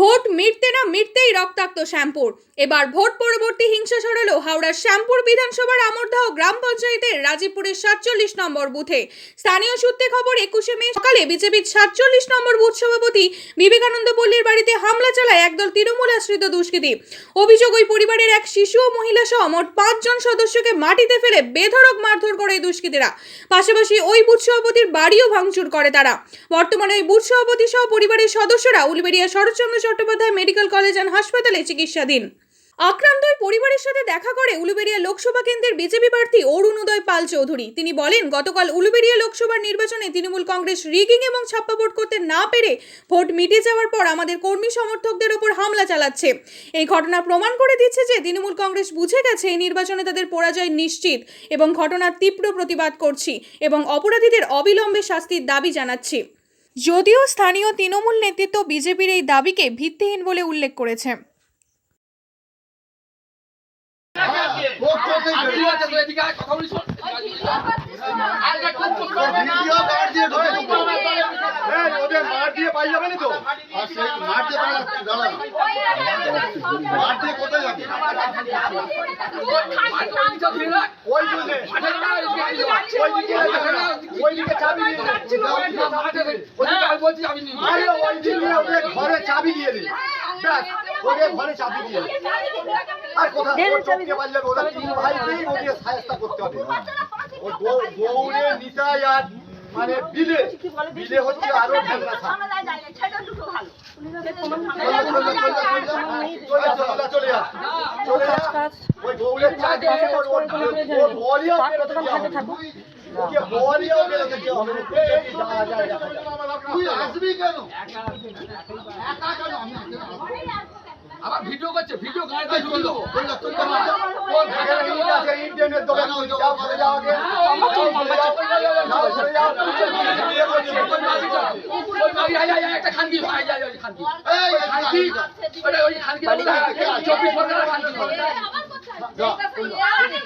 Vote মিটতে না মিটতেই রক্তাক্ত শ্যামপুর। এবার ভোট পরবর্তী হিংসা ছড়ালো হাওড়ার শ্যামপুর বিধানসভার আমরদাহ গ্রাম পঞ্চায়েতের রাজীবপুরের সাতচল্লিশ নম্বর বুথে। স্থানীয় সূত্রে খবর, একুশে মে সকালে বিজেপির সাতচল্লিশ নম্বর বুথ সভাপতি বিবেকানন্দ পল্লীর বাড়িতে হামলা চালায় একদল তৃণমূল আশ্রিত দুষ্কৃতী। অভিযোগ, ওই পরিবারের এক শিশু ও মহিলা সহ মোট পাঁচজন সদস্যকে মাটিতে ফেলে বেধড়ক মারধর করে দুষ্কৃতীরা। পাশাপাশি ওই বুথ সভাপতির বাড়িও ভাঙচুর করে তারা। বর্তমানে ওই বুথ সভাপতি সহ পরিবারের সদস্যরা Uluberia Saratchandra Chattopadhyay medical college and হাসপাতালে চিকিৎসাধীন। আক্রান্ত ওই পরিবারের সাথে দেখা করে উলুবেড়িয়া লোকসভা কেন্দ্রের বিজেপি প্রার্থী অরুণোদয় পাল চৌধুরী। তিনি বলেন, গতকাল উলুবেড়িয়া লোকসভার নির্বাচনে তৃণমূল কংগ্রেস রিগিং এবং ছাপ্পা ভোট করতে না পেরে ভোট মিটে যাওয়ার পর আমাদের কর্মী সমর্থকদের ওপর হামলা চালাচ্ছে। এই ঘটনা প্রমাণ করে দিচ্ছে যে তৃণমূল কংগ্রেস বুঝে গেছে এই নির্বাচনে তাদের পরাজয় নিশ্চিত এবং ঘটনার তীব্র প্রতিবাদ করছি এবং অপরাধীদের অবিলম্বে শাস্তির দাবি জানাচ্ছি। যদিও স্থানীয় তৃণমূল নেতৃত্ব বিজেপির এই দাবিকে ভিত্তিহীন বলে উল্লেখ করেছে। মার দিয়ে পাই যাবে না তো? ঘরে চাবি দিয়ে দিন ব্যাস ঘরে চাবি দিয়ে আর কোথায় ওর চোখকে ওরা তিন ভাইকেই ওদের সায়স্তা করতে হবে ও গৌ- নিতাই আর মানে বিলে বিলে হচ্ছে আরও ঝামেলা আবার ভিডিও করছে ভিডিও গাড়িতে ঢুকিয়ে দেবো। ইন্টারনেট দোকান যাও একটা খানকি, আয়, আয়, আয়, খানকি। এই খানকি, ওটা ওই খানকি, চব্বিশ পরগনার খানকি বলে। এই, এই,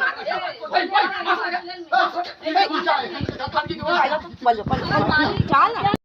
মাথা